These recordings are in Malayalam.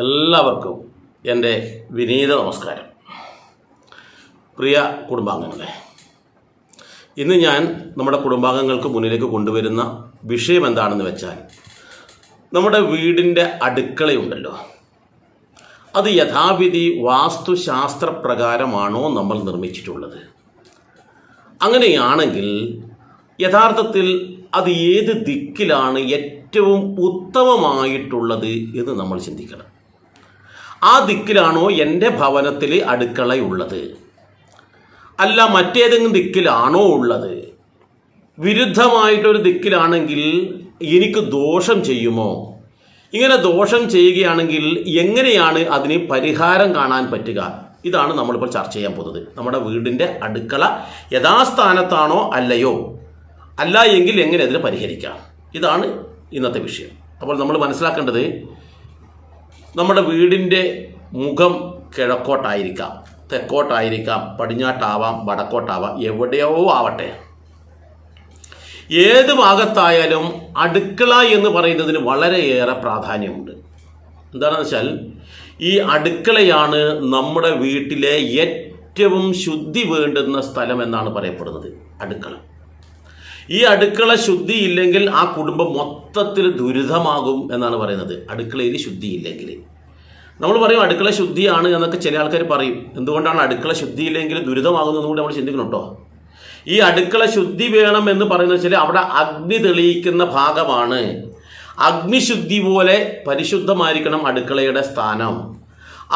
എല്ലാവർക്കും എന്റെ വിനീത നമസ്കാരം. പ്രിയ കുടുംബാംഗങ്ങളെ ഇന്ന് ഞാൻ നമ്മുടെ കുടുംബാംഗങ്ങൾക്ക് മുന്നിലേക്ക് കൊണ്ടുവരുന്ന വിഷയം എന്താണെന്ന് വെച്ചാൽ നമ്മുടെ വീടിന്റെ അടുക്കളയുണ്ടല്ലോ. അത് യഥാവിധി വാസ്തുശാസ്ത്രപ്രകാരമാണോ നമ്മൾ നിർമ്മിച്ചിട്ടുള്ളത്? അങ്ങനെയാണെങ്കിൽ യഥാർത്ഥത്തിൽ അത് ഏത് ദിക്കിലാണ് ഏറ്റവും ഉത്തമമായിട്ടുള്ളത് എന്ന് നമ്മൾ ചിന്തിക്കണം. ആ ദിക്കിലാണോ എന്റെ ഭവനത്തിൽ അടുക്കളയുള്ളത്? അല്ല മറ്റേതെങ്കിലും ദിക്കിലാണോ ഉള്ളത്? വിരുദ്ധമായിട്ടൊരു ദിക്കിലാണെങ്കിൽ എനിക്ക് ദോഷം ചെയ്യുമോ? ഇങ്ങനെ ദോഷം ചെയ്യുകയാണെങ്കിൽ എങ്ങനെയാണ് അതിന് പരിഹാരം കാണാൻ പറ്റുക? ഇതാണ് നമ്മളിപ്പോൾ ചർച്ച ചെയ്യാൻ പോകുന്നത്. നമ്മുടെ വീടിന്റെ അടുക്കള യഥാസ്ഥാനത്താണോ അല്ലയോ? അല്ല എങ്കിൽ എങ്ങനെ അതിനെ പരിഹരിക്കാം? ഇതാണ് ഇന്നത്തെ വിഷയം. അപ്പോൾ നമ്മൾ മനസ്സിലാക്കേണ്ടത് നമ്മുടെ വീടിന്റെ മുഖം കിഴക്കോട്ടായിരിക്കാം തെക്കോട്ടായിരിക്കാം പടിഞ്ഞാട്ടാവാം വടക്കോട്ടാവാം എവിടെയോ ആവട്ടെ. ഏത് ഭാഗത്തായാലും അടുക്കള എന്ന് പറയുന്നതിന് വളരെയേറെ പ്രാധാന്യമുണ്ട്. എന്താണെന്ന് വെച്ചാൽ ഈ അടുക്കളയാണ് നമ്മുടെ വീട്ടിലെ ഏറ്റവും ശുദ്ധി വേണ്ടുന്ന സ്ഥലം എന്നാണ് പറയപ്പെടുന്നത് അടുക്കള. ഈ അടുക്കള ശുദ്ധി ഇല്ലെങ്കിൽ ആ കുടുംബം മൊത്തത്തിൽ ദുരിതമാകും എന്നാണ് പറയുന്നത്. അടുക്കളയിൽ ശുദ്ധി ഇല്ലെങ്കിൽ നമ്മൾ പറയും അടുക്കള ശുദ്ധിയാണ് എന്നൊക്കെ ചില ആൾക്കാർ പറയും. എന്തുകൊണ്ടാണ് അടുക്കള ശുദ്ധിയില്ലെങ്കിൽ ദുരിതമാകുന്നതെന്ന് കൂടി നമ്മൾ ചിന്തിക്കണം കേട്ടോ ഈ അടുക്കള ശുദ്ധി വേണം എന്ന് പറയുന്നത് വെച്ചാൽ അവിടെ അഗ്നി തെളിയിക്കുന്ന ഭാഗമാണ്. അഗ്നിശുദ്ധി പോലെ പരിശുദ്ധമായിരിക്കണം അടുക്കളയുടെ സ്ഥാനം.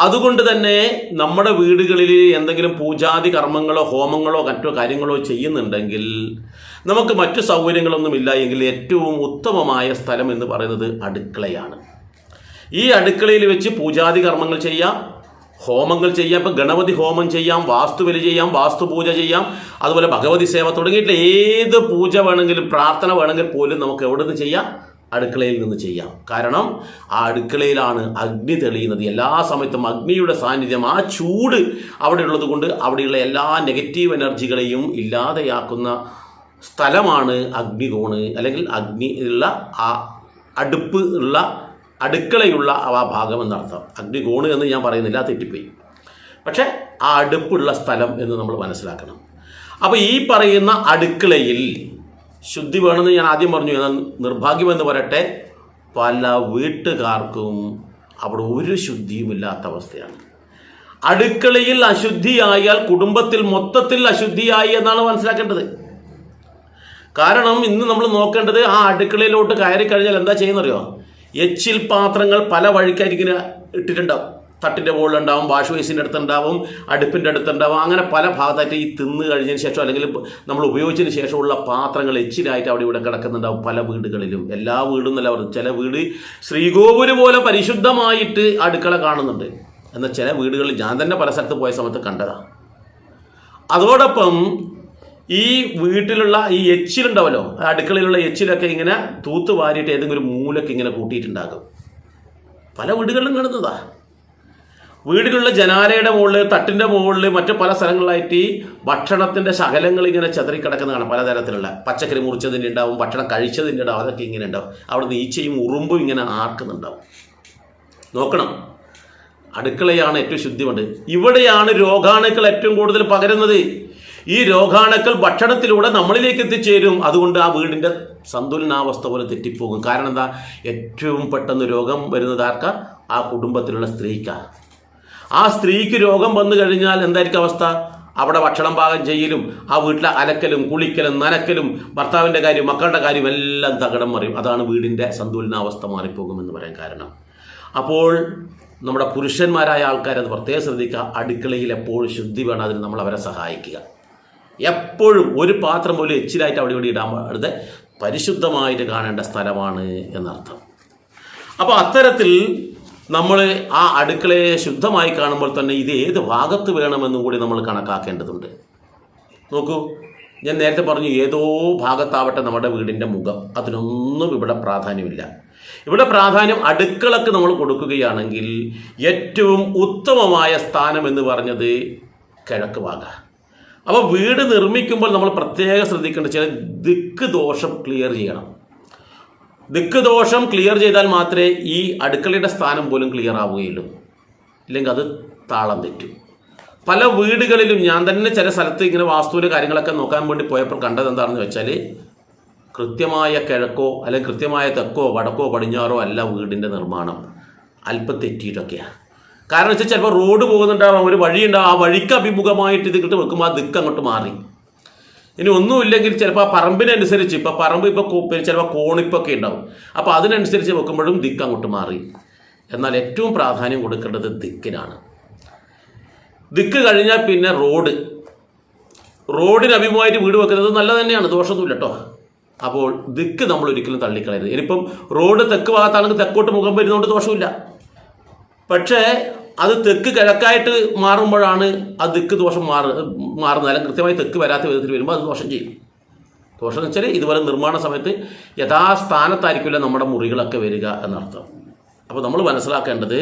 അതുകൊണ്ട് തന്നെ നമ്മുടെ വീടുകളിൽ എന്തെങ്കിലും പൂജാതി കർമ്മങ്ങളോ ഹോമങ്ങളോ മറ്റോ കാര്യങ്ങളോ ചെയ്യുന്നുണ്ടെങ്കിൽ നമുക്ക് മറ്റു സൗകര്യങ്ങളൊന്നുമില്ല എങ്കിൽ ഏറ്റവും ഉത്തമമായ സ്ഥലം എന്ന് പറയുന്നത് അടുക്കളയാണ്. ഈ അടുക്കളയിൽ വെച്ച് പൂജാതി കർമ്മങ്ങൾ ചെയ്യാം ഹോമങ്ങൾ ചെയ്യാം ഇപ്പം ഗണപതി ഹോമം ചെയ്യാം വാസ്തുബലി ചെയ്യാം വാസ്തുപൂജ ചെയ്യാം അതുപോലെ ഭഗവതി സേവ തുടങ്ങിയിട്ടുള്ള ഏത് പൂജ വേണമെങ്കിലും പ്രാർത്ഥന വേണമെങ്കിൽ പോലും നമുക്ക് എവിടെ നിന്ന് ചെയ്യാം? അടുക്കളയിൽ നിന്ന് ചെയ്യാം. കാരണം ആ അടുക്കളയിലാണ് അഗ്നി തെളിയുന്നത്. എല്ലാ സമയത്തും അഗ്നിയുടെ സാന്നിധ്യം ആ ചൂട് അവിടെ ഉള്ളത് കൊണ്ട് അവിടെയുള്ള എല്ലാ നെഗറ്റീവ് എനർജികളെയും ഇല്ലാതെയാക്കുന്ന സ്ഥലമാണ് അഗ്നികോണ്. അല്ലെങ്കിൽ അഗ്നി ഉള്ള ആ അടുപ്പ് ഉള്ള അടുക്കളയുള്ള ആ ഭാഗം എന്നർത്ഥം. അഗ്നികോണ് എന്ന് ഞാൻ പറയുന്നില്ല തെറ്റിപ്പോയി. പക്ഷേ ആ അടുപ്പുള്ള സ്ഥലം എന്ന് നമ്മൾ മനസ്സിലാക്കണം. അപ്പോൾ ഈ പറയുന്ന അടുക്കളയിൽ ശുദ്ധി വേണമെന്ന് ഞാൻ ആദ്യം പറഞ്ഞു. എന്നാൽ നിർഭാഗ്യമെന്ന് പറയട്ടെ പല വീട്ടുകാർക്കും അവിടെ ഒരു ശുദ്ധിയും ഇല്ലാത്ത അവസ്ഥയാണ്. അടുക്കളയിൽ അശുദ്ധിയായാൽ കുടുംബത്തിൽ മൊത്തത്തിൽ അശുദ്ധിയായി എന്നാണ് മനസ്സിലാക്കേണ്ടത്. കാരണം ഇന്ന് നമ്മൾ നോക്കേണ്ടത് ആ അടുക്കളയിലോട്ട് കയറി കഴിഞ്ഞാൽ എന്താ ചെയ്യുന്നറിയോ? എച്ചിൽ പാത്രങ്ങൾ പല വഴിക്കായിരിക്കും ഇട്ടിട്ടുണ്ടാവും. തട്ടിന്റെ മുകളിലുണ്ടാവും വാഷ് ബേസിന്റെ അടുത്തുണ്ടാവും അടുപ്പിന്റെ അടുത്തുണ്ടാവും. അങ്ങനെ പല ഭാഗത്തായിട്ട് ഈ തിന്ന് കഴിഞ്ഞതിന് ശേഷം അല്ലെങ്കിൽ നമ്മൾ ഉപയോഗിച്ചതിന് ശേഷമുള്ള പാത്രങ്ങൾ എച്ചിലായിട്ട് അവിടെ ഇവിടെ കിടക്കുന്നുണ്ടാവും പല വീടുകളിലും. എല്ലാ വീടും എന്നല്ല പറഞ്ഞു ചില വീട് ശ്രീകോവിൽ പോലെ പരിശുദ്ധമായിട്ട് അടുക്കള കാണുന്നുണ്ട്. എന്നാൽ ചില വീടുകളിൽ ഞാൻ തന്നെ പല സ്ഥലത്ത് പോയ സമയത്ത് കണ്ടതാണ് അതോടൊപ്പം ഈ വീട്ടിലുള്ള ഈ എച്ചിലുണ്ടാവല്ലോ അടുക്കളയിലുള്ള എച്ചിലൊക്കെ ഇങ്ങനെ തൂത്ത് വാരിയിട്ട് ഏതെങ്കിലും മൂലൊക്കെ ഇങ്ങനെ കൂട്ടിയിട്ടുണ്ടാകും. പല വീടുകളിലും കാണുന്നതാ. വീടിലുള്ള ജനാലയുടെ മുകളിൽ തട്ടിന്റെ മുകളിൽ മറ്റു പല സ്ഥലങ്ങളിലായിട്ട് ഈ ഭക്ഷണത്തിന്റെ ശകലങ്ങൾ ഇങ്ങനെ ചെതറിക്കിടക്കുന്നതാണ് പലതരത്തിലുള്ള. പച്ചക്കറി മുറിച്ചതിന്റെ ഉണ്ടാവും ഭക്ഷണം കഴിച്ചതിന്റെ ഉണ്ടാവും അതൊക്കെ ഇങ്ങനെ ഉണ്ടാവും. അവിടെ ഈച്ചയും ഉറുമ്പും ഇങ്ങനെ ആർക്കുന്നുണ്ടാവും. നോക്കണം. അടുക്കളയാണ് ഏറ്റവും ശുദ്ധിമുണ്ട് ഇവിടെയാണ് രോഗാണുക്കൾ ഏറ്റവും കൂടുതൽ പകരുന്നത്. ഈ രോഗാണുക്കൾ ഭക്ഷണത്തിലൂടെ നമ്മളിലേക്ക് എത്തിച്ചേരും. അതുകൊണ്ട് ആ വീടിന്റെ സന്തുലനാവസ്ഥ പോലെ തെറ്റിപ്പോകും. കാരണം എന്താ? ഏറ്റവും പെട്ടെന്ന് രോഗം വരുന്നത് ആ കുടുംബത്തിലുള്ള സ്ത്രീക്കാ. ആ സ്ത്രീക്ക് രോഗം വന്നു കഴിഞ്ഞാൽ എന്തായിരിക്കും അവസ്ഥ? അവിടെ ഭക്ഷണം പാകം ചെയ്യലും ആ വീട്ടിലെ അലക്കലും കുളിക്കലും നനക്കലും ഭർത്താവിന്റെ കാര്യം മക്കളുടെ കാര്യം എല്ലാം തകടം മറിയും. അതാണ് വീടിന്റെ സന്തുലനാവസ്ഥ മാറിപ്പോകുമെന്ന് പറയാൻ കാരണം. അപ്പോൾ നമ്മുടെ പുരുഷന്മാരായ ആൾക്കാരത് പ്രത്യേകം ശ്രദ്ധിക്കുക. അടുക്കളയിൽ എപ്പോഴും ശുദ്ധി വേണം. അതിന് നമ്മൾ അവരെ സഹായിക്കുക. എപ്പോഴും ഒരു പാത്രം പോലും എച്ചിലായിട്ട് അവിടെ ഇവിടെ ഇടാൻ പാടുത് പരിശുദ്ധമായിട്ട് കാണേണ്ട സ്ഥലമാണ് എന്നർത്ഥം. അപ്പോൾ അത്തരത്തിൽ നമ്മൾ ആ അടുക്കളയെ ശുദ്ധമായി കാണുമ്പോൾ തന്നെ ഇത് ഏത് ഭാഗത്ത് വേണമെന്നും കൂടി നമ്മൾ കണക്കാക്കേണ്ടതുണ്ട്. നോക്കൂ ഞാൻ നേരത്തെ പറഞ്ഞു ഏതോ ഭാഗത്താവട്ടെ നമ്മുടെ വീടിന്റെ മുഖം. അതിനൊന്നും ഇവിടെ പ്രാധാന്യമില്ല. ഇവിടെ പ്രാധാന്യം അടുക്കളക്ക് നമ്മൾ കൊടുക്കുകയാണെങ്കിൽ ഏറ്റവും ഉത്തമമായ സ്ഥാനം എന്ന് പറഞ്ഞത് കിഴക്ക് ഭാഗ. അപ്പോൾ വീട് നിർമ്മിക്കുമ്പോൾ നമ്മൾ പ്രത്യേകം ശ്രദ്ധിക്കേണ്ട ചില ദിക്ക് ദോഷം ക്ലിയർ ചെയ്യണം. ദിക്ക് ദോഷം ക്ലിയർ ചെയ്താൽ മാത്രമേ ഈ അടുക്കളയുടെ സ്ഥാനം പോലും ക്ലിയർ ആവുകയുള്ളൂ. ഇല്ലെങ്കിൽ അത് താളം തെറ്റും. പല വീടുകളിലും ഞാൻ തന്നെ ചില സ്ഥലത്ത് ഇങ്ങനെ വാസ്തുവിന്റെ കാര്യങ്ങളൊക്കെ നോക്കാൻ വേണ്ടി പോയപ്പോൾ കണ്ടത് എന്താണെന്ന് വെച്ചാൽ കൃത്യമായ കിഴക്കോ അല്ലെങ്കിൽ കൃത്യമായ തെക്കോ വടക്കോ പടിഞ്ഞാറോ അല്ല വീടിന്റെ നിർമ്മാണം. അല്പം തെറ്റിയിട്ടൊക്കെയാണ്. കാരണം വെച്ചാൽ ചിലപ്പോൾ റോഡ് പോകുന്നുണ്ടാവാം ഒരു വഴിയുണ്ടാവും. ആ വഴിക്ക് അഭിമുഖമായിട്ട് ഇത് വെക്കുമ്പോൾ ആ ദിക്ക് അങ്ങോട്ട് മാറി. ഇനി ഒന്നുമില്ലെങ്കിൽ ചിലപ്പോൾ ആ പറമ്പിനനുസരിച്ച് ഇപ്പോൾ പറമ്പ് ഇപ്പോൾ ചിലപ്പോൾ കോണിപ്പൊക്കെ ഉണ്ടാവും. അപ്പോൾ അതിനനുസരിച്ച് വെക്കുമ്പോഴും ദിക്ക് അങ്ങോട്ട് മാറി. എന്നാൽ ഏറ്റവും പ്രാധാന്യം കൊടുക്കേണ്ടത് ദിക്കിനാണ്. ദിക്ക് കഴിഞ്ഞാൽ പിന്നെ റോഡ്. റോഡിന് അഭിമുഖമായിട്ട് വീട് വെക്കുന്നത് നല്ലത് തന്നെയാണ് ദോഷമൊന്നുമില്ല കേട്ടോ. അപ്പോൾ ദിക്ക് നമ്മൾ ഒരിക്കലും തള്ളിക്കളയരുത്. ഇനിയിപ്പം റോഡ് തെക്ക് ഭാഗത്താണെങ്കിൽ തെക്കോട്ട് മുഖം വരുന്നതുകൊണ്ട് ദോഷമില്ല. പക്ഷേ അത് തെക്ക് കിഴക്കായിട്ട് മാറുമ്പോഴാണ് ആ ദിക്ക് ദോഷം മാറ മാറുന്നത്. അല്ലെങ്കിൽ കൃത്യമായി തെക്ക് വരാത്ത വിധത്തിൽ വരുമ്പോൾ അത് ദോഷം ചെയ്യും. ദോഷം എന്ന് വെച്ചാൽ ഇതുപോലെ നിർമ്മാണ സമയത്ത് യഥാസ്ഥാനത്തായിരിക്കില്ല നമ്മുടെ മുറികളൊക്കെ വരിക എന്നർത്ഥം. അപ്പോൾ നമ്മൾ മനസ്സിലാക്കേണ്ടത്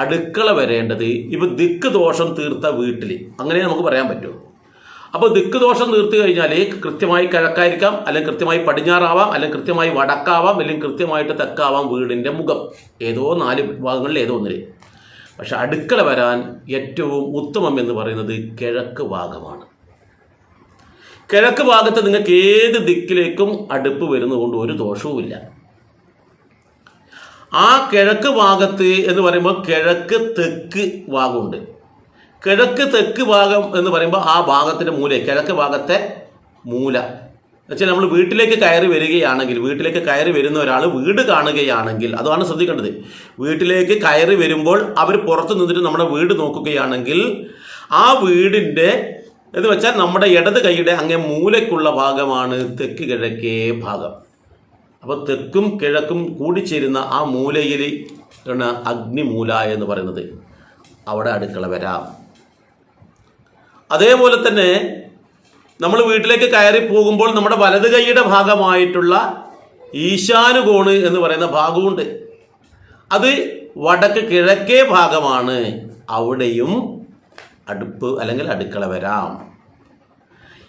അടുക്കള വരേണ്ടത് ഇപ്പോൾ ദിക്ക് ദോഷം തീർത്ത വീട്ടിൽ അങ്ങനെ നമുക്ക് പറയാൻ പറ്റുമോ അപ്പോൾ ദിക്ക് ദോഷം തീർത്തു കഴിഞ്ഞാൽ കൃത്യമായി കിഴക്കായിരിക്കാം അല്ലെങ്കിൽ കൃത്യമായി പടിഞ്ഞാറാവാം അല്ലെങ്കിൽ കൃത്യമായി വടക്കാവാം അല്ലെങ്കിൽ കൃത്യമായിട്ട് തെക്കാവാം വീടിന്റെ മുഖം. ഏതോ നാല് ഭാഗങ്ങളിൽ ഏതോ ഒന്നിൽ പക്ഷെ അടുക്കള വരാൻ ഏറ്റവും ഉത്തമം എന്ന് പറയുന്നത് കിഴക്ക് ഭാഗമാണ്. കിഴക്ക് ഭാഗത്ത് നിങ്ങൾക്ക് ഏത് ദിക്കിലേക്കും അടുപ്പ് വരുന്നതുകൊണ്ട് ഒരു ദോഷവുമില്ല. ആ കിഴക്ക് ഭാഗത്ത് എന്ന് പറയുമ്പോൾ കിഴക്ക് തെക്ക് ഭാഗമുണ്ട്. കിഴക്ക് തെക്ക് ഭാഗം എന്ന് പറയുമ്പോൾ ആ ഭാഗത്തിന്റെ മൂല കിഴക്ക് ഭാഗത്തെ മൂല. എന്നുവെച്ചാൽ നമ്മൾ വീട്ടിലേക്ക് കയറി വരികയാണെങ്കിൽ വീട്ടിലേക്ക് കയറി വരുന്ന ഒരാൾ വീട് കാണുകയാണെങ്കിൽ അതാണ് ശ്രദ്ധിക്കേണ്ടത്. വീട്ടിലേക്ക് കയറി വരുമ്പോൾ അവർ പുറത്ത് നിന്നിട്ട് നമ്മുടെ വീട് നോക്കുകയാണെങ്കിൽ ആ വീടിന്റെ എന്ന് വെച്ചാൽ നമ്മുടെ ഇടത് കൈയുടെ അങ്ങേ മൂലയ്ക്കുള്ള ഭാഗമാണ് തെക്ക് കിഴക്കേ ഭാഗം. അപ്പോൾ തെക്കും കിഴക്കും കൂടിച്ചേരുന്ന ആ മൂലയിൽ ആണ് അഗ്നിമൂല എന്ന് പറയുന്നത്. അവിടെ അടുക്കള വരാം. അതേപോലെ തന്നെ നമ്മൾ വീട്ടിലേക്ക് കയറി പോകുമ്പോൾ നമ്മുടെ വലത് കൈയുടെ ഭാഗമായിട്ടുള്ള ഈശാനുകോണ് എന്ന് പറയുന്ന ഭാഗമുണ്ട്. അത് വടക്ക് കിഴക്കേ ഭാഗമാണ്. അവിടെയും അടുപ്പ് അല്ലെങ്കിൽ അടുക്കള വരാം.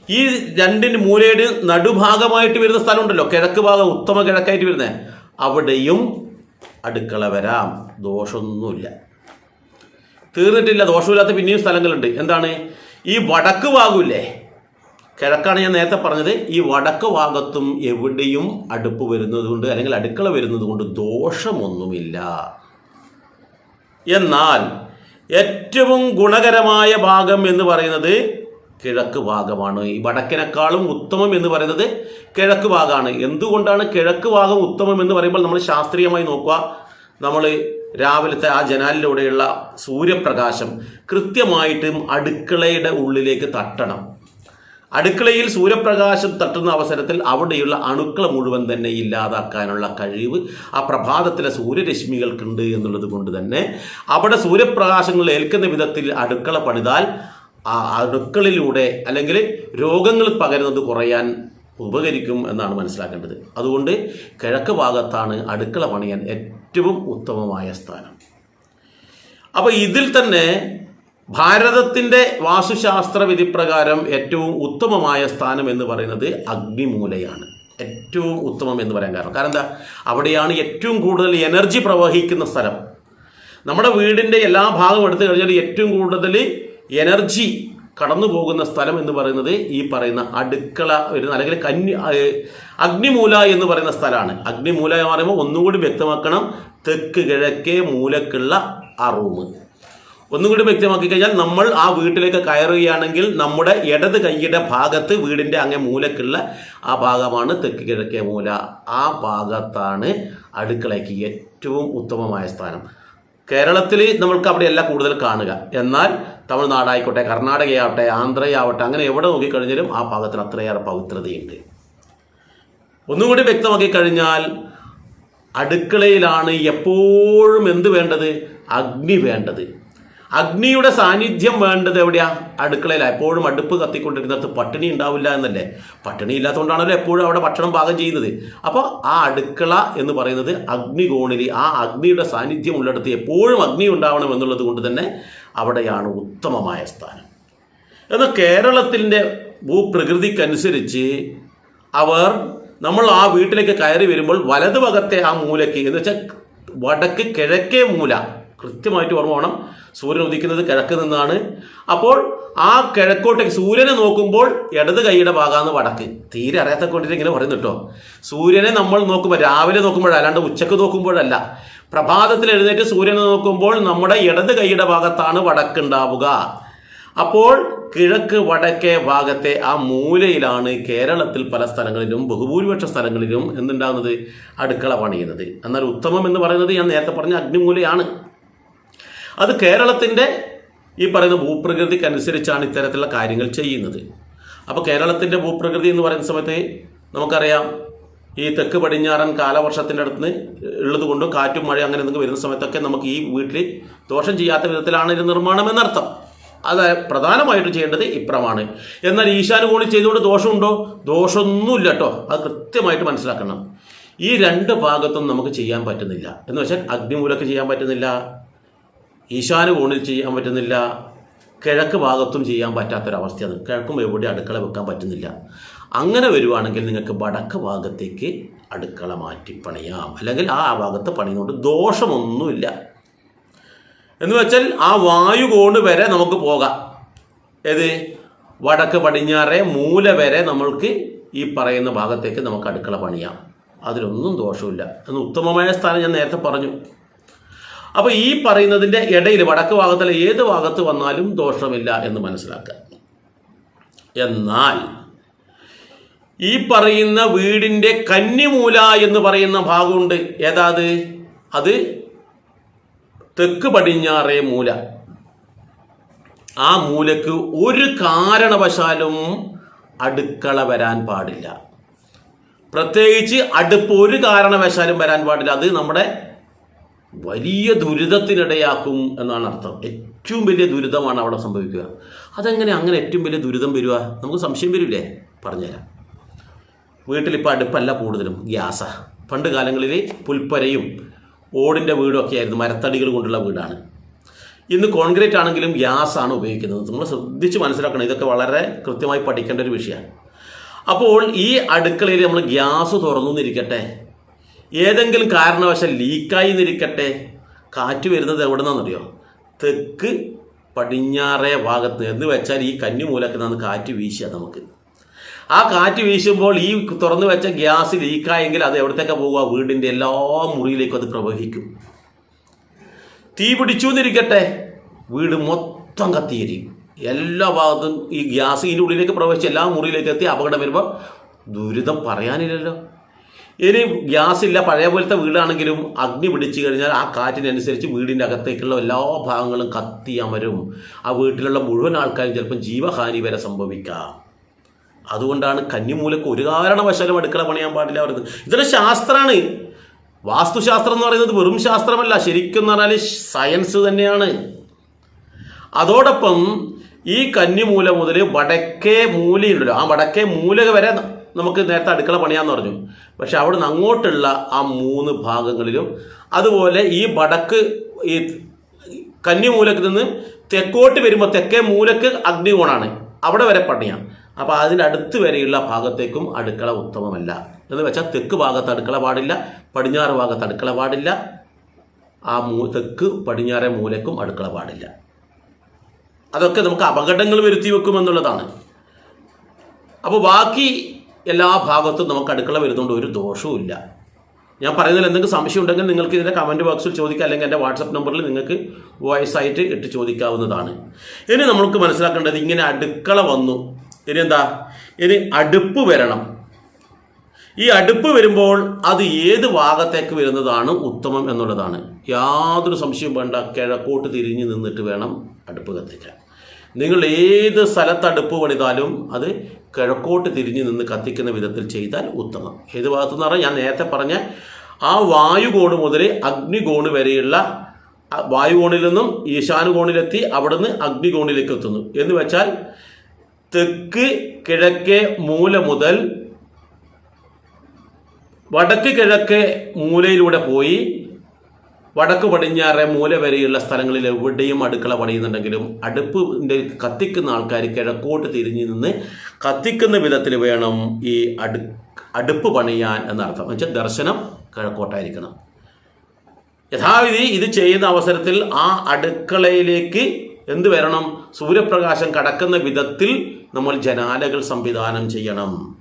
ഈ രണ്ടിന് മൂലയുടെ നടുഭാഗമായിട്ട് വരുന്ന സ്ഥലമുണ്ടല്ലോ. കിഴക്ക് ഭാഗം ഉത്തമ കിഴക്കായിട്ട് വരുന്നത് അവിടെയും അടുക്കള വരാം. ദോഷമൊന്നുമില്ല. തീർന്നിട്ടില്ല ദോഷമില്ലാത്ത പിന്നെയും സ്ഥലങ്ങളുണ്ട്. എന്താണ്? ഈ വടക്ക് ഭാഗമില്ലേ? കിഴക്കാണ് ഞാൻ നേരത്തെ പറഞ്ഞത് ഈ വടക്ക് ഭാഗത്തും എവിടെയും അടുപ്പ് വരുന്നത് കൊണ്ട് അല്ലെങ്കിൽ അടുക്കള വരുന്നത് കൊണ്ട് ദോഷമൊന്നുമില്ല. എന്നാൽ ഏറ്റവും ഗുണകരമായ ഭാഗം എന്ന് പറയുന്നത് കിഴക്ക് ഭാഗമാണ്. ഈ വടക്കിനേക്കാളും ഉത്തമം എന്ന് പറയുന്നത് കിഴക്ക് ഭാഗമാണ്. എന്തുകൊണ്ടാണ് കിഴക്ക് ഭാഗം ഉത്തമം എന്ന് പറയുമ്പോൾ നമ്മൾ ശാസ്ത്രീയമായി നോക്കുക. നമ്മൾ രാവിലത്തെ ആ ജനാലിലൂടെയുള്ള സൂര്യപ്രകാശം കൃത്യമായിട്ടും അടുക്കളയുടെ ഉള്ളിലേക്ക് തട്ടണം. അടുക്കളയിൽ സൂര്യപ്രകാശം തട്ടുന്ന അവസരത്തിൽ അവിടെയുള്ള അണുക്കൾ മുഴുവൻ തന്നെ ഇല്ലാതാക്കാനുള്ള കഴിവ് ആ പ്രഭാതത്തിലെ സൂര്യരശ്മികൾക്കുണ്ട് എന്നുള്ളത് കൊണ്ട് തന്നെ അവിടെ സൂര്യപ്രകാശങ്ങൾ ഏൽക്കുന്ന വിധത്തിൽ അടുക്കള പണിതാൽ ആ അടുക്കളിലൂടെ അല്ലെങ്കിൽ രോഗങ്ങൾ പകരുന്നത് കുറയാൻ ഉപകരിക്കും എന്നാണ് മനസ്സിലാക്കേണ്ടത്. അതുകൊണ്ട് കിഴക്ക് ഭാഗത്താണ് അടുക്കള പണിയാൻ ഏറ്റവും ഉത്തമമായ സ്ഥാനം. അപ്പോൾ ഇതിൽ തന്നെ ഭാരതത്തിന്റെ വാസ്തുശാസ്ത്ര വിധിപ്രകാരം ഏറ്റവും ഉത്തമമായ സ്ഥാനം എന്ന് പറയുന്നത് അഗ്നിമൂലയാണ്. ഏറ്റവും ഉത്തമം എന്ന് പറയാൻ കാരണം. കാരണം എന്താ? അവിടെയാണ് ഏറ്റവും കൂടുതൽ എനർജി പ്രവഹിക്കുന്ന സ്ഥലം. നമ്മുടെ വീടിന്റെ എല്ലാ ഭാഗവും എടുത്തു കഴിഞ്ഞാൽ ഏറ്റവും കൂടുതൽ എനർജി കടന്നു പോകുന്ന സ്ഥലം എന്ന് പറയുന്നത് ഈ പറയുന്ന അടുക്കള വരുന്ന അല്ലെങ്കിൽ കന്യ അഗ്നിമൂല എന്ന് പറയുന്ന സ്ഥലമാണ്. അഗ്നിമൂല എന്ന് പറയുമ്പോൾ ഒന്നുകൂടി വ്യക്തമാക്കണം. തെക്ക് കിഴക്കേ മൂലക്കുള്ള ആ റൂം ഒന്നുകൂടി വ്യക്തമാക്കി കഴിഞ്ഞാൽ നമ്മൾ ആ വീട്ടിലേക്ക് കയറുകയാണെങ്കിൽ നമ്മുടെ ഇടത് കൈയുടെ ഭാഗത്ത് വീടിന്റെ അങ്ങേ മൂലക്കുള്ള ആ ഭാഗമാണ് തെക്ക് കിഴക്കേ മൂല. ആ ഭാഗത്താണ് അടുക്കളയ്ക്ക് ഏറ്റവും ഉത്തമമായ സ്ഥാനം. കേരളത്തിൽ നമ്മൾക്ക് അവിടെയല്ല കൂടുതൽ കാണുക. എന്നാൽ തമിഴ്നാടായിക്കോട്ടെ കർണാടകയാവട്ടെ ആന്ധ്രയാവട്ടെ അങ്ങനെ എവിടെ നോക്കിക്കഴിഞ്ഞാലും ആ ഭാഗത്തിന് അത്രയേറെ പവിത്രതയുണ്ട്. ഒന്നുകൂടി വ്യക്തമാക്കി കഴിഞ്ഞാൽ അടുക്കളയിലാണ് എപ്പോഴും എന്ത് വേണ്ടത്? അഗ്നി വേണ്ടത്. അഗ്നിയുടെ സാന്നിധ്യം വേണ്ടത് എവിടെയാ? അടുക്കളയിലാണ് എപ്പോഴും അടുപ്പ് കത്തിക്കൊണ്ടിരുന്നിടത്ത് പട്ടിണി ഉണ്ടാവില്ല എന്നല്ലേ? പട്ടിണി ഇല്ലാത്തതുകൊണ്ടാണല്ലോ എപ്പോഴും അവിടെ ഭക്ഷണം പാകം ചെയ്യുന്നത്. അപ്പോൾ ആ അടുക്കള എന്ന് പറയുന്നത് അഗ്നികോണിൽ ആ അഗ്നിയുടെ സാന്നിധ്യം ഉള്ളിടത്ത് എപ്പോഴും അഗ്നി ഉണ്ടാവണം എന്നുള്ളത് കൊണ്ട് തന്നെ അവിടെയാണ് ഉത്തമമായ സ്ഥാനം. എന്നാൽ കേരളത്തിന്റെ ഭൂപ്രകൃതിക്കനുസരിച്ച് അവർ നമ്മൾ ആ വീട്ടിലേക്ക് കയറി വരുമ്പോൾ വലതുഭാഗത്തെ ആ മൂലയ്ക്ക് എന്ന് വെച്ചാൽ വടക്ക് കിഴക്കേ മൂല കൃത്യമായിട്ട് ഓർമ്മ വേണം. സൂര്യൻ ഉദിക്കുന്നത് കിഴക്ക് നിന്നാണ്. അപ്പോൾ ആ കിഴക്കോട്ടേക്ക് സൂര്യനെ നോക്കുമ്പോൾ ഇടത് കൈയുടെ ഭാഗമാണ് വടക്ക്. തീരെ അറിയാത്ത കൊണ്ടിട്ട് ഇങ്ങനെ പറയുന്നു കേട്ടോ. സൂര്യനെ നമ്മൾ നോക്കുമ്പോൾ രാവിലെ നോക്കുമ്പോഴല്ല അല്ലാണ്ട് ഉച്ചയ്ക്ക് നോക്കുമ്പോഴല്ല. പ്രഭാതത്തിൽ എഴുന്നേറ്റ് സൂര്യനെ നോക്കുമ്പോൾ നമ്മുടെ ഇടത് കൈയുടെ ഭാഗത്താണ് വടക്കുണ്ടാവുക. അപ്പോൾ കിഴക്ക് വടക്കേ ഭാഗത്തെ ആ മൂലയിലാണ് കേരളത്തിൽ പല സ്ഥലങ്ങളിലും ബഹുഭൂരിപക്ഷ സ്ഥലങ്ങളിലും എന്തുണ്ടാകുന്നത്? അടുക്കള പണിയുന്നത്. എന്നാൽ ഉത്തമം എന്ന് പറയുന്നത് ഞാൻ നേരത്തെ പറഞ്ഞ അഗ്നിമൂലയാണ്. അത് കേരളത്തിന്റെ ഈ പറയുന്ന ഭൂപ്രകൃതിക്കനുസരിച്ചാണ് ഇത്തരത്തിലുള്ള കാര്യങ്ങൾ ചെയ്യുന്നത്. അപ്പോൾ കേരളത്തിന്റെ ഭൂപ്രകൃതി എന്ന് പറയുന്ന സമയത്ത് നമുക്കറിയാം ഈ തെക്ക് പടിഞ്ഞാറൻ കാലവർഷത്തിന്റെ അടുത്ത് ഉള്ളത് കൊണ്ടും കാറ്റും മഴയും അങ്ങനെ എന്തെങ്കിലും വരുന്ന സമയത്തൊക്കെ നമുക്ക് ഈ വീട്ടിൽ ദോഷം ചെയ്യാത്ത വിധത്തിലാണ് ഇത് നിർമ്മാണം എന്നർത്ഥം. അത് പ്രധാനമായിട്ട് ചെയ്യേണ്ടത് ഇപ്രമാണ്. എന്നാൽ ഈശാനുകോണി ചെയ്തുകൊണ്ട് ദോഷമുണ്ടോ? ദോഷമൊന്നുമില്ല കേട്ടോ. അത് കൃത്യമായിട്ട് മനസ്സിലാക്കണം. ഈ രണ്ട് ഭാഗത്തും നമുക്ക് ചെയ്യാൻ പറ്റുന്നില്ല. എന്ന് വെച്ചാൽ അഗ്നിമൂലക്ക് ചെയ്യാൻ പറ്റുന്നില്ല. ഈശാനുകോണിൽ ചെയ്യാൻ പറ്റുന്നില്ല കിഴക്ക് ഭാഗത്തും ചെയ്യാൻ പറ്റാത്തൊരവസ്ഥയാണ് കിഴക്കും എവിടെ അടുക്കള വെക്കാൻ പറ്റുന്നില്ല. അങ്ങനെ വരുവാണെങ്കിൽ നിങ്ങൾക്ക് വടക്ക് ഭാഗത്തേക്ക് അടുക്കള മാറ്റി പണിയാം. അല്ലെങ്കിൽ ആ ഭാഗത്ത് പണിയുന്നുണ്ട് ദോഷമൊന്നുമില്ല. എന്ന് വെച്ചാൽ ആ വായു കോണ് വരെ നമുക്ക് പോകാം. ഏത്? വടക്ക് പടിഞ്ഞാറെ മൂല വരെ നമ്മൾക്ക് ഈ പറയുന്ന ഭാഗത്തേക്ക് നമുക്ക് അടുക്കള പണിയാം. അതിലൊന്നും ദോഷമില്ല. എന്ന് ഉത്തമമായ സ്ഥാനം ഞാൻ നേരത്തെ പറഞ്ഞു. അപ്പോൾ ഈ പറയുന്നതിന്റെ ഇടയിൽ വടക്ക് ഭാഗത്തിലെ ഏത് ഭാഗത്ത് വന്നാലും ദോഷമില്ല എന്ന് മനസ്സിലാക്കുക. എന്നാൽ ഈ പറയുന്ന വീടിന്റെ കന്നിമൂല എന്ന് പറയുന്ന ഭാഗമുണ്ട്. ഏതാത് അത് തെക്ക് പടിഞ്ഞാറേ മൂല. ആ മൂലക്ക് ഒരു കാരണവശാലും അടുക്കള വരാൻ പാടില്ല. പ്രത്യേകിച്ച് അടുപ്പ് ഒരു കാരണവശാലും വരാൻ പാടില്ല. അത് നമ്മുടെ വലിയ ദുരിതത്തിനിടയാക്കും എന്നാണ് അർത്ഥം. ഏറ്റവും വലിയ ദുരിതമാണ് അവിടെ സംഭവിക്കുക. അതെങ്ങനെ അങ്ങനെ ഏറ്റവും വലിയ ദുരിതം വരിക നമുക്ക് സംശയം വരില്ലേ? പറഞ്ഞുതരാം. വീട്ടിലിപ്പോൾ അടുപ്പല്ല കൂടുതലും ഗ്യാസ. പണ്ട് കാലങ്ങളിൽ പുൽപ്പരയും ഓടിന്റെ വീടൊക്കെ ആയിരുന്നു മരത്തടികൾ കൊണ്ടുള്ള വീടാണ്. ഇന്ന് കോൺക്രീറ്റ് ആണെങ്കിലും ഗ്യാസാണ് ഉപയോഗിക്കുന്നത്. നമ്മൾ ശ്രദ്ധിച്ച് മനസ്സിലാക്കണം ഇതൊക്കെ വളരെ കൃത്യമായി പഠിക്കേണ്ട ഒരു വിഷയമാണ്. അപ്പോൾ ഈ അടുക്കളയിൽ നമ്മൾ ഗ്യാസ് തുറന്നു എന്നിരിക്കട്ടെ ഏതെങ്കിലും കാരണവശാൽ ലീക്കായി നിരിക്കട്ടെ കാറ്റ് വരുന്നത് എവിടെ നിന്നാണെന്നറിയോ തെക്ക് പടിഞ്ഞാറേ ഭാഗത്ത് എന്ന് വെച്ചാൽ ഈ കന്നി നിന്ന് കാറ്റ് വീശുക നമുക്ക്. ആ കാറ്റ് വീശുമ്പോൾ ഈ തുറന്നു വെച്ച ഗ്യാസ് ലീക്കായെങ്കിൽ അത് എവിടത്തേക്കാ പോകുക? വീടിന്റെ എല്ലാ മുറിയിലേക്കും അത് പ്രവഹിക്കും. തീ പിടിച്ചു എന്നിരിക്കട്ടെ വീട് മൊത്തം കത്തിയിരിക്കും എല്ലാ ഭാഗത്തും ഈ ഗ്യാസ് ഇതിന്റെ ഉള്ളിലേക്ക് പ്രവേശിച്ച് എല്ലാ മുറിയിലേക്ക് എത്തി അപകടം വരുമ്പോൾ ദുരിതം പറയാനില്ലല്ലോ. ഇനി ഗ്യാസ് ഇല്ല പഴയ പോലത്തെ വീടാണെങ്കിലും അഗ്നി പിടിച്ചു കഴിഞ്ഞാൽ ആ കാറ്റിനനുസരിച്ച് വീടിന്റെ അകത്തേക്കുള്ള എല്ലാ ഭാഗങ്ങളും കത്തി അമരും. ആ വീട്ടിലുള്ള മുഴുവൻ ആൾക്കാരും ചിലപ്പം ജീവഹാനി വരെ സംഭവിക്കാം. അതുകൊണ്ടാണ് കന്നിമൂലക്ക് ഒരു കാരണവശാലും അടുക്കള പണിയാൻ പാടില്ല പറയുന്നത്. ഇതൊരു ശാസ്ത്രമാണ് വാസ്തുശാസ്ത്രം എന്ന് പറയുന്നത് വെറും ശാസ്ത്രമല്ല. ശരിക്കും എന്ന് പറഞ്ഞാൽ സയൻസ് തന്നെയാണ്. അതോടൊപ്പം ഈ കന്നിമൂല മുതൽ വടക്കേ മൂലയുണ്ടല്ലോ ആ വടക്കേ മൂല വരെ നമുക്ക് നേരത്തെ അടുക്കള പണിയാന്ന് പറഞ്ഞു. പക്ഷെ അവിടെ നിന്ന് അങ്ങോട്ടുള്ള ആ മൂന്ന് ഭാഗങ്ങളിലും അതുപോലെ ഈ വടക്ക് ഈ കന്നിമൂലക്ക് നിന്ന് തെക്കോട്ട് വരുമ്പോൾ തെക്കേ മൂലക്ക് അഗ്നികോണാണ്. അവിടെ വരെ പണിയാം. അപ്പോൾ അടുത്ത് വരെയുള്ള ഭാഗത്തേക്കും അടുക്കള ഉത്തമമല്ല. എന്ന് വെച്ചാൽ തെക്ക് ഭാഗത്ത് അടുക്കള പാടില്ല പടിഞ്ഞാറ് ഭാഗത്ത് അടുക്കള പാടില്ല. ആ മൂ തെക്ക് പടിഞ്ഞാറെ മൂലക്കും അടുക്കള പാടില്ല. അതൊക്കെ നമുക്ക് അപകടങ്ങൾ വരുത്തി വെക്കുമെന്നുള്ളതാണ്. അപ്പോൾ ബാക്കി എല്ലാ ഭാഗത്തും നമുക്ക് അടുക്കള വരുന്നതുകൊണ്ട് ഒരു ദോഷവും ഇല്ല. ഞാൻ പറയുന്നതിൽ എന്തെങ്കിലും സംശയം ഉണ്ടെങ്കിൽ നിങ്ങൾക്ക് ഇതിന്റെ കമന്റ് ബോക്സിൽ ചോദിക്കാം അല്ലെങ്കിൽ എന്റെ വാട്സപ്പ് നമ്പറിൽ നിങ്ങൾക്ക് വോയിസ് ആയിട്ട് ഇട്ട് ചോദിക്കാവുന്നതാണ്. ഇനി നമുക്ക് മനസ്സിലാക്കേണ്ടത് ഇങ്ങനെ അടുക്കള വന്നു. ഇനി എന്താ? ഇനി അടുപ്പ് വരണം. ഈ അടുപ്പ് വരുമ്പോൾ അത് ഏത് ഭാഗത്തേക്ക് വരുന്നതാണ് ഉത്തമം എന്നുള്ളതാണ്. യാതൊരു സംശയവും വേണ്ട കിഴക്കോട്ട് തിരിഞ്ഞ് നിന്നിട്ട് വേണം അടുപ്പ് കത്തിക്കാൻ. നിങ്ങൾ ഏത് സ്ഥലത്ത് അടുപ്പ് പണിതാലും അത് കിഴക്കോട്ട് തിരിഞ്ഞ് നിന്ന് കത്തിക്കുന്ന വിധത്തിൽ ചെയ്താൽ ഉത്തമം. ഏത് ഭാഗത്തു നിന്ന് പറഞ്ഞാൽ ഞാൻ നേരത്തെ പറഞ്ഞ ആ വായുകോണ് മുതൽ അഗ്നികോണ് വരെയുള്ള വായുകോണിൽ നിന്നും ഈശാനുകോണിലെത്തി അവിടുന്ന് അഗ്നികോണിലേക്ക് എത്തുന്നു. എന്ന് വെച്ചാൽ തെക്ക് കിഴക്കേ മൂല മുതൽ വടക്ക് കിഴക്കേ മൂലയിലൂടെ പോയി വടക്ക് പടിഞ്ഞാറെ മൂല വരെയുള്ള സ്ഥലങ്ങളിൽ എവിടെയും അടുക്കള പണിയുന്നുണ്ടെങ്കിലും അടുപ്പിന്റെ കത്തിക്കുന്ന ആൾക്കാർ കിഴക്കോട്ട് തിരിഞ്ഞു നിന്ന് കത്തിക്കുന്ന വിധത്തിൽ വേണം ഈ അടു അടുപ്പ് പണിയാൻ എന്നർത്ഥം. എന്ന് വെച്ചാൽ ദർശനം കിഴക്കോട്ടായിരിക്കണം. യഥാവിധി ഇത് ചെയ്യുന്ന അവസരത്തിൽ ആ അടുക്കളയിലേക്ക് എന്ത് വരണം? സൂര്യപ്രകാശം കടക്കുന്ന വിധത്തിൽ നമ്മൾ ജനാലകൾ സംവിധാനം ചെയ്യണം.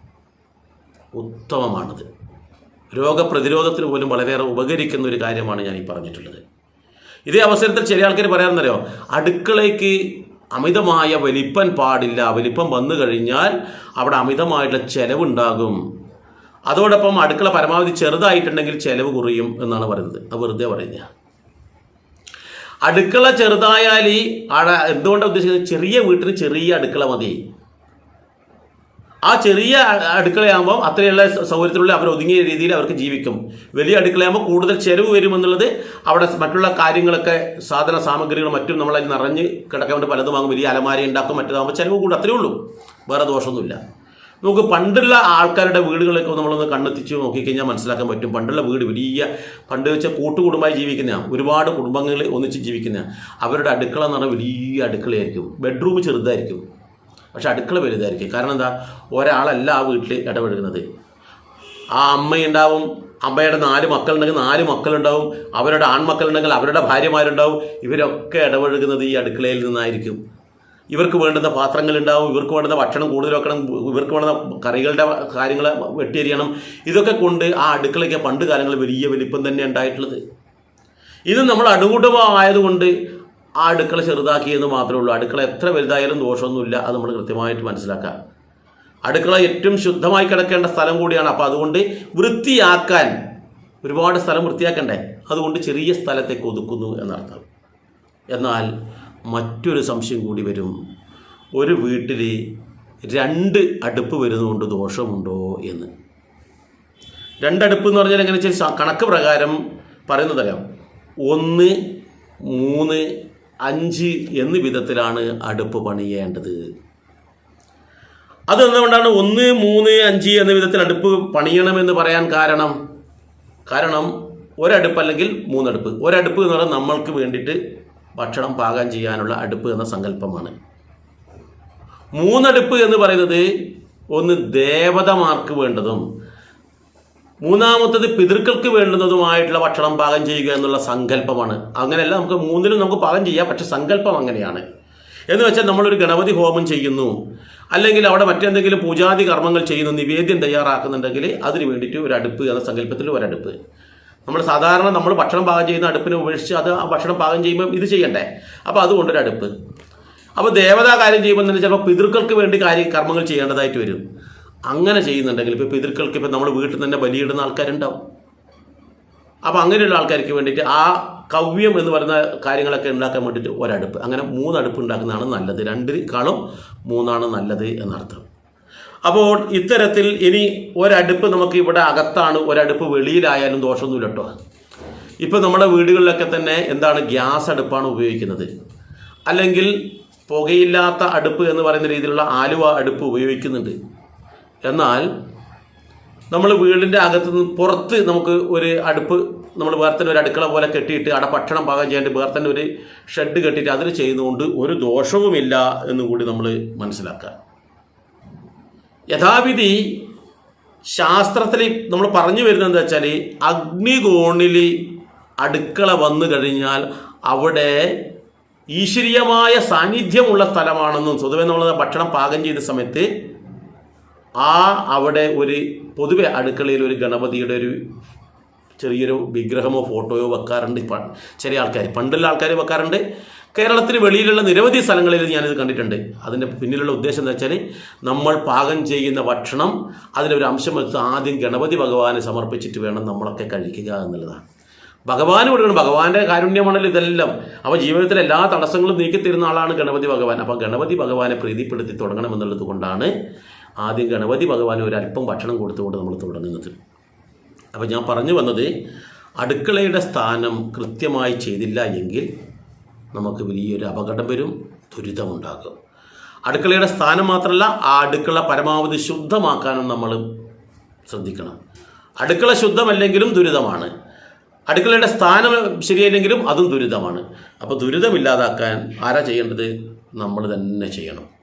ഉത്തമമാണത്. രോഗപ്രതിരോധത്തിന് പോലും വളരെയേറെ ഉപകരിക്കുന്ന ഒരു കാര്യമാണ് ഞാൻ ഈ പറഞ്ഞിട്ടുള്ളത്. ഇതേ അവസരത്തിൽ ചില ആൾക്കാർ പറയാമെന്നറിയോ അടുക്കളയ്ക്ക് അമിതമായ വലിപ്പം പാടില്ല വലിപ്പം വന്നു കഴിഞ്ഞാൽ അവിടെ അമിതമായിട്ടുള്ള ചെലവുണ്ടാകും. അതോടൊപ്പം അടുക്കള പരമാവധി ചെറുതായിട്ടുണ്ടെങ്കിൽ ചിലവ് കുറയും എന്നാണ് പറയുന്നത്. അത് വെറുതെ പറയുക അടുക്കള ചെറുതായാൽ ഈ എന്തുകൊണ്ടാണ് ഉദ്ദേശിക്കുന്നത്? ചെറിയ വീട്ടിന് ചെറിയ അടുക്കള മതി. ആ ചെറിയ അടുക്കളയാകുമ്പോൾ അത്രയുള്ള സൗകര്യത്തിലുള്ള അവർ ഒതുങ്ങിയ രീതിയിൽ അവർക്ക് ജീവിക്കും. വലിയ അടുക്കളയാകുമ്പോൾ കൂടുതൽ ചെലവ് വരുമെന്നുള്ളത് അവിടെ മറ്റുള്ള കാര്യങ്ങളൊക്കെ സാധന സാമഗ്രികളും മറ്റും നമ്മൾ അതിൽ നിറഞ്ഞ് കിടക്കാൻ പലതും വാങ്ങും. വലിയ അലമാരി ഉണ്ടാക്കും മറ്റേതാകുമ്പോൾ ചിലവ് കൂടും. അത്രയേ ഉള്ളൂ. വേറെ ദോഷമൊന്നുമില്ല. നമുക്ക് പണ്ടുള്ള ആൾക്കാരുടെ വീടുകളൊക്കെ നമ്മളൊന്ന് കണ്ണെത്തിച്ച് നോക്കിക്കഴിഞ്ഞാൽ മനസ്സിലാക്കാൻ പറ്റും. പണ്ടുള്ള വീട് വലിയ പണ്ട് വെച്ച കൂട്ടുകുടുംബമായി ജീവിക്കുന്ന ഒരുപാട് കുടുംബങ്ങൾ ഒന്നിച്ച് ജീവിക്കുന്ന അവരുടെ അടുക്കള എന്ന് പറഞ്ഞാൽ വലിയ അടുക്കളയായിരിക്കും. ബെഡ്റൂം ചെറുതായിരിക്കും. പക്ഷെ അടുക്കള വലുതായിരിക്കും. കാരണം എന്താ? ഒരാളല്ല ആ വീട്ടിൽ ഇടപെടുന്നത് ആ അമ്മയുണ്ടാവും അമ്മയുടെ നാല് മക്കളുണ്ടെങ്കിൽ നാല് മക്കളുണ്ടാവും അവരുടെ ആൺമക്കളുണ്ടെങ്കിൽ അവരുടെ ഭാര്യമാരുണ്ടാവും ഇവരൊക്കെ ഇടപഴകുന്നത് ഈ അടുക്കളയിൽ നിന്നായിരിക്കും. ഇവർക്ക് വേണ്ടുന്ന പാത്രങ്ങളുണ്ടാവും ഇവർക്ക് വേണ്ടുന്ന ഭക്ഷണം കൂടുതൽ വെക്കണം ഇവർക്ക് വേണ്ടുന്ന കറികളുടെ കാര്യങ്ങൾ വെട്ടിയെറിയണം ഇതൊക്കെ കൊണ്ട് ആ അടുക്കളയ്ക്ക് പണ്ട് കാലങ്ങളിൽ വലിയ വലിപ്പം തന്നെ ഉണ്ടായിട്ടുള്ളത്. ഇത് നമ്മൾ അണുകുടുംബമായതുകൊണ്ട് ആ അടുക്കള ചെറുതാക്കിയെന്ന് മാത്രമേ ഉള്ളൂ. അടുക്കള എത്ര വലുതായാലും ദോഷമൊന്നുമില്ല. അത് നമ്മൾ കൃത്യമായിട്ട് മനസ്സിലാക്കുക. അടുക്കള ഏറ്റവും ശുദ്ധമായി കിടക്കേണ്ട സ്ഥലം കൂടിയാണ്. അപ്പോൾ അതുകൊണ്ട് വൃത്തിയാക്കാൻ ഒരുപാട് സ്ഥലം വൃത്തിയാക്കണ്ടേ? അതുകൊണ്ട് ചെറിയ സ്ഥലത്തേക്ക് ഒതുക്കുന്നു എന്നർത്ഥം. എന്നാൽ മറ്റൊരു സംശയം കൂടി വരും. ഒരു വീട്ടിൽ രണ്ട് അടുപ്പ് വരുന്നതുകൊണ്ട് ദോഷമുണ്ടോ എന്ന്. രണ്ടടുപ്പ് എന്ന് പറഞ്ഞാൽ എങ്ങനെ വെച്ചാൽ കണക്ക് പ്രകാരം പറയുന്നതറിയാം. ഒന്ന് മൂന്ന് അഞ്ച് എന്ന വിധത്തിലാണ് അടുപ്പ് പണിയേണ്ടത്. അതെന്തുകൊണ്ടാണ് ഒന്ന് മൂന്ന് അഞ്ച് എന്ന വിധത്തിൽ അടുപ്പ് പണിയണമെന്ന് പറയാൻ കാരണം? കാരണം ഒരടുപ്പ് അല്ലെങ്കിൽ മൂന്നടുപ്പ്. ഒരടുപ്പ് എന്ന് പറഞ്ഞാൽ നമ്മൾക്ക് വേണ്ടിയിട്ട് ഭക്ഷണം പാകം ചെയ്യാനുള്ള അടുപ്പ് എന്ന സങ്കല്പമാണ്. മൂന്നടുപ്പ് എന്ന് പറയുന്നത് ഒന്ന് ദേവതമാർക്ക് വേണ്ടതും മൂന്നാമത്തത് പിതൃക്കൾക്ക് വേണ്ടുന്നതുമായിട്ടുള്ള ഭക്ഷണം പാകം ചെയ്യുക എന്നുള്ള സങ്കല്പമാണ്. അങ്ങനെയല്ല നമുക്ക് മൂന്നിലും നമുക്ക് പാകം ചെയ്യാം പക്ഷെ സങ്കല്പം അങ്ങനെയാണ്. എന്ന് വെച്ചാൽ നമ്മളൊരു ഗണപതി ഹോമം ചെയ്യുന്നു അല്ലെങ്കിൽ അവിടെ മറ്റെന്തെങ്കിലും പൂജാതി കർമ്മങ്ങൾ ചെയ്യുന്നു നിവേദ്യം തയ്യാറാക്കുന്നുണ്ടെങ്കിൽ അതിന് വേണ്ടിയിട്ട് ഒരു അടുപ്പ് എന്ന സങ്കല്പത്തിൽ ഒരടുപ്പ് നമ്മൾ സാധാരണ നമ്മൾ ഭക്ഷണം പാകം ചെയ്യുന്ന അടുപ്പിനെ ഉപേക്ഷിച്ച് അത് ആ ഭക്ഷണം പാകം ചെയ്യുമ്പോൾ ഇത് ചെയ്യണ്ടേ? അപ്പോൾ അതുകൊണ്ടൊരു അടുപ്പ്. അപ്പോൾ ദേവതാ കാര്യം ചെയ്യുമ്പോൾ തന്നെ ചിലപ്പോൾ പിതൃക്കൾക്ക് വേണ്ടി കാര്യം കർമ്മങ്ങൾ ചെയ്യേണ്ടതായിട്ട് വരും. അങ്ങനെ ചെയ്യുന്നുണ്ടെങ്കിൽ ഇപ്പോൾ പിതൃക്കൾക്ക് ഇപ്പം നമ്മൾ വീട്ടിൽ തന്നെ ബലിയിടുന്ന ആൾക്കാരുണ്ടാവും. അപ്പോൾ അങ്ങനെയുള്ള ആൾക്കാർക്ക് വേണ്ടിയിട്ട് ആ കവ്യം എന്ന് പറയുന്ന കാര്യങ്ങളൊക്കെ ഉണ്ടാക്കാൻ വേണ്ടിയിട്ട് ഒരടുപ്പ്. അങ്ങനെ മൂന്നടുപ്പ് ഉണ്ടാക്കുന്നതാണ് നല്ലത്. രണ്ടിനേക്കാളും മൂന്നാണ് നല്ലത് എന്നർത്ഥം. അപ്പോൾ ഇത്തരത്തിൽ ഇനി ഒരടുപ്പ് നമുക്ക് ഇവിടെ അകത്താണ്. ഒരടുപ്പ് വെളിയിലായാലും ദോഷമൊന്നുമില്ല കേട്ടോ. ഇപ്പോൾ നമ്മുടെ വീടുകളിലൊക്കെ തന്നെ എന്താണ് ഗ്യാസ് അടുപ്പാണ് ഉപയോഗിക്കുന്നത്. അല്ലെങ്കിൽ പുകയില്ലാത്ത അടുപ്പ് എന്ന് പറയുന്ന രീതിയിലുള്ള ആലുവ അടുപ്പ് ഉപയോഗിക്കുന്നുണ്ട്. എന്നാൽ നമ്മൾ വീടിന്റെ അകത്ത് നിന്ന് പുറത്ത് നമുക്ക് ഒരു അടുപ്പ് നമ്മൾ വേറെ തന്നെ ഒരു അടുക്കള പോലെ കെട്ടിയിട്ട് അവിടെ ഭക്ഷണം പാകം ചെയ്യാണ്ട് വേറെ തന്നെ ഒരു ഷെഡ് കെട്ടിയിട്ട് അതിൽ ചെയ്യുന്നതുകൊണ്ട് ഒരു ദോഷവുമില്ല എന്ന് കൂടി നമ്മൾ മനസ്സിലാക്കുക. യഥാവിധി ശാസ്ത്രത്തിൽ നമ്മൾ പറഞ്ഞു വരുന്നത് എന്താ വെച്ചാൽ അഗ്നികോണിൽ അടുക്കള വന്നു കഴിഞ്ഞാൽ അവിടെ ഈശ്വരീയമായ സാന്നിധ്യമുള്ള സ്ഥലമാണെന്നും സ്വതവേ നമ്മൾ ഭക്ഷണം പാകം ചെയ്ത സമയത്ത് ആ അവിടെ ഒരു പൊതുവെ അടുക്കളയിൽ ഒരു ഗണപതിയുടെ ഒരു ചെറിയൊരു വിഗ്രഹമോ ഫോട്ടോയോ വെക്കാറുണ്ട്. ഇപ്പം ചെറിയ ആൾക്കാർ പണ്ടുള്ള ആൾക്കാർ വെക്കാറുണ്ട്. കേരളത്തിന് വെളിയിലുള്ള നിരവധി സ്ഥലങ്ങളിൽ ഞാനിത് കണ്ടിട്ടുണ്ട്. അതിന്റെ പിന്നിലുള്ള ഉദ്ദേശം എന്താ വെച്ചാൽ നമ്മൾ പാകം ചെയ്യുന്ന ഭക്ഷണം അതിലൊരു അംശം വെച്ച് ആദ്യം ഗണപതി ഭഗവാനെ സമർപ്പിച്ചിട്ട് വേണം നമ്മളൊക്കെ കഴിക്കുക എന്നുള്ളതാണ്. ഭഗവാൻ കൊടുക്കണം. ഭഗവാന്റെ കാരുണ്യമാണല്ലോ ഇതെല്ലാം. അപ്പോൾ ജീവിതത്തിലെ എല്ലാ തടസ്സങ്ങളും നീക്കിത്തരുന്ന ആളാണ് ഗണപതി ഭഗവാൻ. അപ്പോൾ ഗണപതി ഭഗവാനെ പ്രീതിപ്പെടുത്തി തുടങ്ങണം എന്നുള്ളത് കൊണ്ടാണ് ആദ്യം ഗണപതി ഭഗവാന് ഒരു അല്പം ഭക്ഷണം കൊടുത്തുകൊണ്ട് നമ്മൾ തുടങ്ങുന്നത്. അപ്പോൾ ഞാൻ പറഞ്ഞു വന്നത് അടുക്കളയുടെ സ്ഥാനം കൃത്യമായി ചെയ്തില്ല എങ്കിൽ നമുക്ക് വലിയൊരു അപകടം വരും ദുരിതമുണ്ടാകും. അടുക്കളയുടെ സ്ഥാനം മാത്രമല്ല ആ അടുക്കള പരമാവധി ശുദ്ധമാക്കാനും നമ്മൾ ശ്രദ്ധിക്കണം. അടുക്കള ശുദ്ധമല്ലെങ്കിലും ദുരിതമാണ്. അടുക്കളയുടെ സ്ഥാനം ശരിയല്ലെങ്കിലും അതും ദുരിതമാണ്. അപ്പോൾ ദുരിതമില്ലാതാക്കാൻ ആരാ ചെയ്യേണ്ടത്? നമ്മൾ തന്നെ ചെയ്യണം.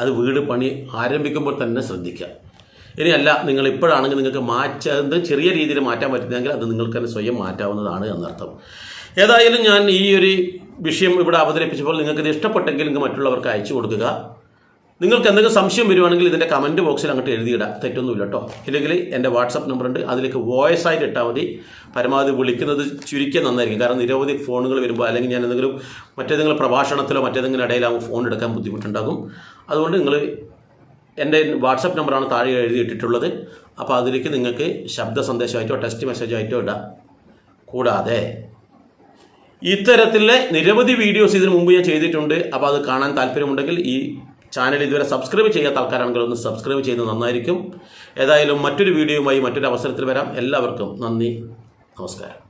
അത് വീട് പണി ആരംഭിക്കുമ്പോൾ തന്നെ ശ്രദ്ധിക്കുക. ഇനിയല്ല നിങ്ങൾ ഇപ്പോഴാണെങ്കിൽ നിങ്ങൾക്ക് മാറ്റുന്നത് ചെറിയ രീതിയിൽ മാറ്റാൻ പറ്റുന്നെങ്കിൽ അത് നിങ്ങൾക്ക് തന്നെ സ്വയം മാറ്റാവുന്നതാണ് എന്നർത്ഥം. ഏതായാലും ഞാൻ ഈ ഒരു വിഷയം ഇവിടെ അവതരിപ്പിച്ചപ്പോൾ നിങ്ങൾക്ക് ഇത് ഇഷ്ടപ്പെട്ടെങ്കിൽ നിങ്ങൾക്ക് മറ്റുള്ളവർക്ക് അയച്ചു കൊടുക്കുക. നിങ്ങൾക്ക് എന്തെങ്കിലും സംശയം വരുവാണെങ്കിൽ ഇതിന്റെ കമന്റ് ബോക്സിൽ അങ്ങോട്ട് എഴുതിയിടാം. തെറ്റൊന്നുമില്ല കേട്ടോ ഇല്ലെങ്കിൽ എന്റെ വാട്സപ്പ് നമ്പർ ഉണ്ട്. അതിലേക്ക് വോയിസ് ആയിട്ട് ഇട്ടാൽ മതി. പരമാവധി വിളിക്കുന്നത് ചുരുക്കിയ നന്നായിരിക്കും. കാരണം നിരവധി ഫോണുകൾ വരുമ്പോൾ അല്ലെങ്കിൽ ഞാൻ എന്തെങ്കിലും മറ്റേതെങ്കിലും പ്രഭാഷണത്തിലോ മറ്റേതെങ്കിലും ഇടയിലാകുമ്പോൾ ഫോൺ എടുക്കാൻ ബുദ്ധിമുട്ടുണ്ടാകും. അതുകൊണ്ട് നിങ്ങൾ എന്റെ വാട്സപ്പ് നമ്പറാണ് താഴെ എഴുതിയിട്ടിട്ടുള്ളത്. അപ്പോൾ അതിലേക്ക് നിങ്ങൾക്ക് ശബ്ദ സന്ദേശമായിട്ടോ ടെക്സ്റ്റ് മെസ്സേജായിട്ടോ ഇടാം. കൂടാതെ ഇത്തരത്തിലെ നിരവധി വീഡിയോസ് ഇതിനു മുമ്പ് ഞാൻ ചെയ്തിട്ടുണ്ട്. അപ്പോൾ അത് കാണാൻ താല്പര്യമുണ്ടെങ്കിൽ ഈ ചാനൽ ഇതുവരെ സബ്സ്ക്രൈബ് ചെയ്യാത്ത ആൾക്കാരാണെങ്കിൽ ഒന്ന് സബ്സ്ക്രൈബ് ചെയ്യുന്നത് നന്നായിരിക്കും. ഏതായാലും മറ്റൊരു വീഡിയോയുമായി മറ്റൊരു അവസരത്തിൽ വരാം. എല്ലാവർക്കും നന്ദി. നമസ്കാരം.